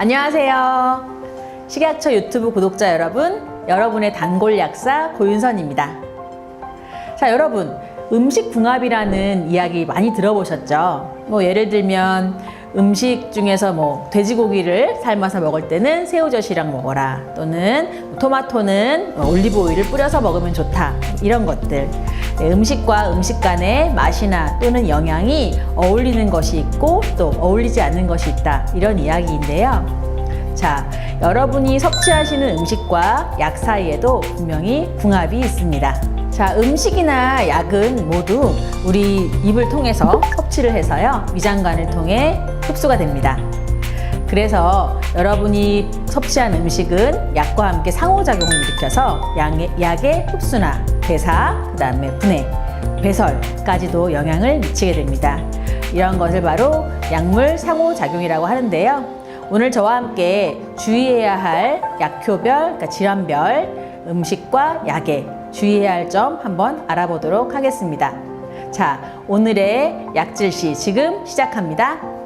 안녕하세요. 식약처 유튜브 구독자 여러분, 여러분의 단골 약사 고윤선입니다. 자, 여러분, 음식 궁합이라는 이야기 많이 들어보셨죠? 뭐 예를 들면 음식 중에서 뭐 돼지고기를 삶아서 먹을 때는 새우젓이랑 먹어라 또는 토마토는 뭐 올리브 오일을 뿌려서 먹으면 좋다 이런 것들 네, 음식과 음식 간의 맛이나 또는 영양이 어울리는 것이 있고 또 어울리지 않는 것이 있다 이런 이야기인데요. 자, 여러분이 섭취하시는 음식과 약 사이에도 분명히 궁합이 있습니다. 자, 음식이나 약은 모두 우리 입을 통해서 섭취를 해서요. 위장관을 통해 흡수가 됩니다. 그래서 여러분이 섭취한 음식은 약과 함께 상호작용을 일으켜서 양의, 약의 흡수나 대사, 그 다음에 분해, 배설까지도 영향을 미치게 됩니다. 이런 것을 바로 약물 상호작용이라고 하는데요. 오늘 저와 함께 주의해야 할 약효별, 그러니까 질환별 음식과 약에 주의해야 할 점 한번 알아보도록 하겠습니다. 자, 오늘의 약질시 지금 시작합니다.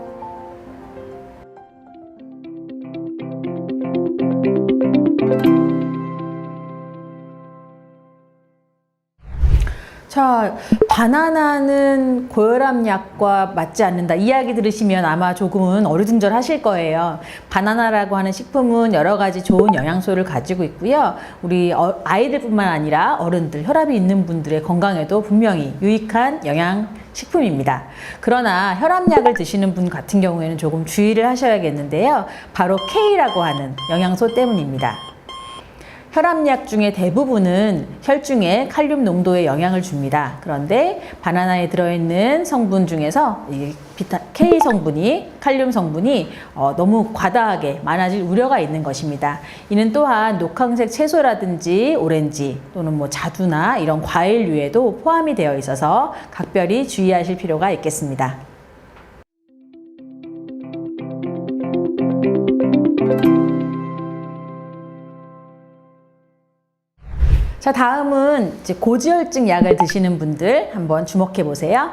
자, 바나나는 고혈압 약과 맞지 않는다. 이야기 들으시면 아마 조금은 어리둥절 하실 거예요. 바나나라고 하는 식품은 여러 가지 좋은 영양소를 가지고 있고요. 우리 어- 아이들뿐만 아니라 어른들, 혈압이 있는 분들의 건강에도 분명히 유익한 영양 식품입니다. 그러나 혈압약을 드시는 분 같은 경우에는 조금 주의를 하셔야겠는데요. 바로 K라고 하는 영양소 때문입니다. 혈압약 중에 대부분은 혈중에 칼륨 농도에 영향을 줍니다. 그런데 바나나에 들어있는 성분 중에서 이 비타 K 성분이 칼륨 성분이 어, 너무 과다하게 많아질 우려가 있는 것입니다. 이는 또한 녹황색 채소라든지 오렌지 또는 뭐 자두나 이런 과일류에도 포함이 되어 있어서 각별히 주의하실 필요가 있겠습니다. 자, 다음은 이제 고지혈증 약을 드시는 분들 한번 주목해 보세요.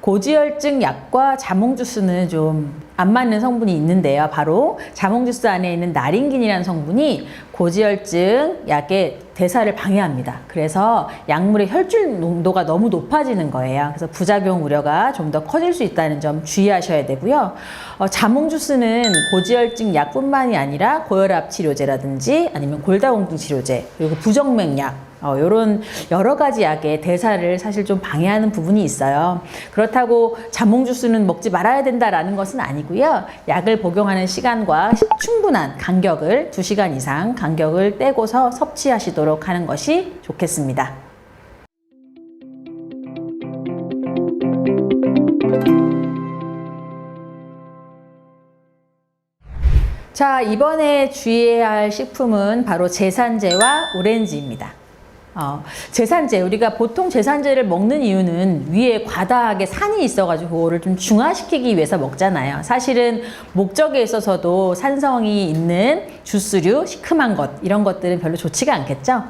고지혈증 약과 자몽 주스는 좀 안 맞는 성분이 있는데요. 바로 자몽 주스 안에 있는 나린긴이라는 성분이 고지혈증 약의 대사를 방해합니다. 그래서 약물의 혈중 농도가 너무 높아지는 거예요. 그래서 부작용 우려가 좀 더 커질 수 있다는 점 주의하셔야 되고요. 어, 자몽 주스는 고지혈증 약뿐만이 아니라 고혈압 치료제라든지 아니면 골다공증 치료제 그리고 부정맥약 어, 이런 여러 가지 약의 대사를 사실 좀 방해하는 부분이 있어요. 그렇다고 자몽 주스는 먹지 말아야 된다라는 것은 아니고요. 약을 복용하는 시간과 충분한 간격을 2시간 이상 간격을 떼고서 섭취하시도록 하는 것이 좋겠습니다. 자, 이번에 주의해야 할 식품은 바로 제산제와 오렌지입니다. 어, 제산제 우리가 보통 제산제를 먹는 이유는 위에 과다하게 산이 있어가지고 그거를 좀 중화시키기 위해서 먹잖아요. 사실은 목적에 있어서도 산성이 있는 주스류, 시큼한 것 이런 것들은 별로 좋지가 않겠죠.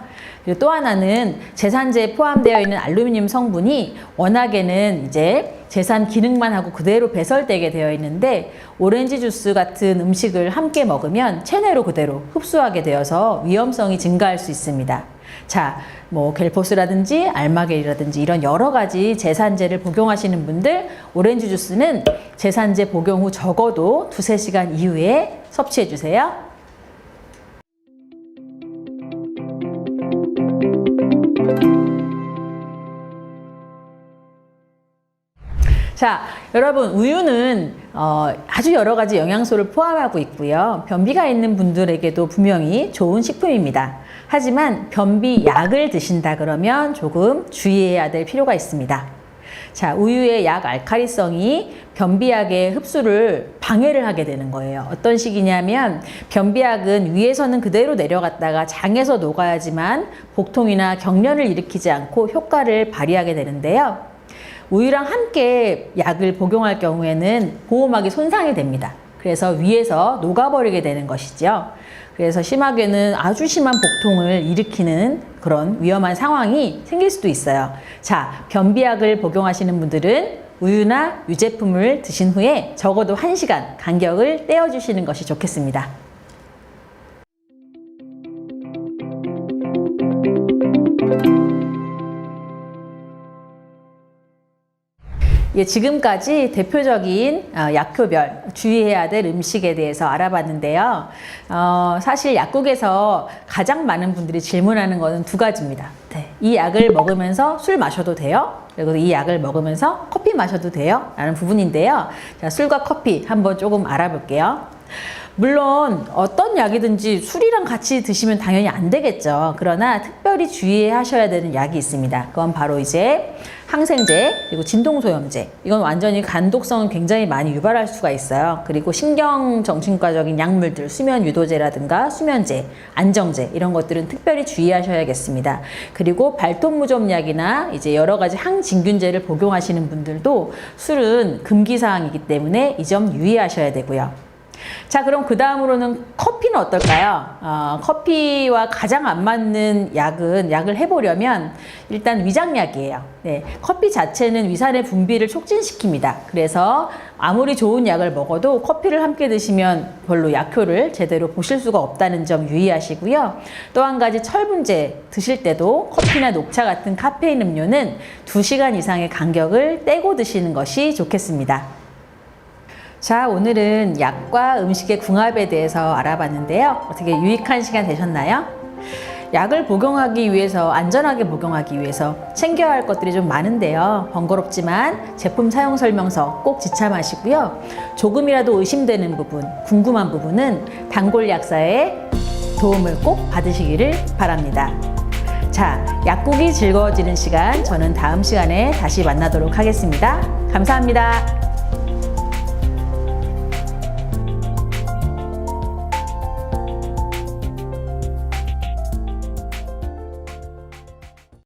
그리고 또 하나는 제산제에 포함되어 있는 알루미늄 성분이 워낙에는 이제 제산 기능만 하고 그대로 배설되게 되어 있는데 오렌지 주스 같은 음식을 함께 먹으면 체내로 그대로 흡수하게 되어서 위험성이 증가할 수 있습니다. 자, 뭐 겔포스라든지 알마겔이라든지 이런 여러 가지 제산제를 복용하시는 분들 오렌지 주스는 제산제 복용 후 적어도 두세 시간 이후에 섭취해 주세요. 자, 여러분, 우유는 어, 아주 여러 가지 영양소를 포함하고 있고요. 변비가 있는 분들에게도 분명히 좋은 식품입니다. 하지만 변비 약을 드신다 그러면 조금 주의해야 될 필요가 있습니다. 자, 우유의 약 알카리성이 변비약의 흡수를 방해를 하게 되는 거예요. 어떤 식이냐면 변비약은 위에서는 그대로 내려갔다가 장에서 녹아야지만 복통이나 경련을 일으키지 않고 효과를 발휘하게 되는데요. 우유랑 함께 약을 복용할 경우에는 보호막이 손상이 됩니다. 그래서 위에서 녹아버리게 되는 것이죠. 그래서 심하게는 아주 심한 복통을 일으키는 그런 위험한 상황이 생길 수도 있어요. 자, 변비약을 복용하시는 분들은 우유나 유제품을 드신 후에 적어도 1시간 간격을 떼어주시는 것이 좋겠습니다. 예, 지금까지 대표적인 어, 약효별 주의해야 될 음식에 대해서 알아봤는데요. 어, 사실 약국에서 가장 많은 분들이 질문하는 것은 두 가지입니다. 네, 이 약을 먹으면서 술 마셔도 돼요? 그리고 이 약을 먹으면서 커피 마셔도 돼요? 라는 부분인데요. 자, 술과 커피 한번 조금 알아볼게요. 물론 어떤 약이든지 술이랑 같이 드시면 당연히 안 되겠죠. 그러나 특별히 주의하셔야 되는 약이 있습니다. 그건 바로 이제 항생제 그리고 진통소염제. 이건 완전히 간독성은 굉장히 많이 유발할 수가 있어요. 그리고 신경정신과적인 약물들, 수면 유도제라든가 수면제, 안정제 이런 것들은 특별히 주의하셔야겠습니다. 그리고 발톱무좀약이나 이제 여러 가지 항진균제를 복용하시는 분들도 술은 금기 사항이기 때문에 이 점 유의하셔야 되고요. 자, 그럼 그 다음으로는 커피는 어떨까요? 어, 커피와 가장 안 맞는 약은 약을 해보려면 일단 위장약이에요. 네, 커피 자체는 위산의 분비를 촉진시킵니다. 그래서 아무리 좋은 약을 먹어도 커피를 함께 드시면 별로 약효를 제대로 보실 수가 없다는 점 유의하시고요. 또 한 가지 철분제 드실 때도 커피나 녹차 같은 카페인 음료는 2시간 이상의 간격을 떼고 드시는 것이 좋겠습니다. 자, 오늘은 약과 음식의 궁합에 대해서 알아봤는데요. 어떻게 유익한 시간 되셨나요? 약을 복용하기 위해서 안전하게 복용하기 위해서 챙겨야 할 것들이 좀 많은데요. 번거롭지만 제품 사용 설명서 꼭 지참하시고요. 조금이라도 의심되는 부분, 궁금한 부분은 단골 약사의 도움을 꼭 받으시기를 바랍니다. 자, 약국이 즐거워지는 시간 저는 다음 시간에 다시 만나도록 하겠습니다. 감사합니다.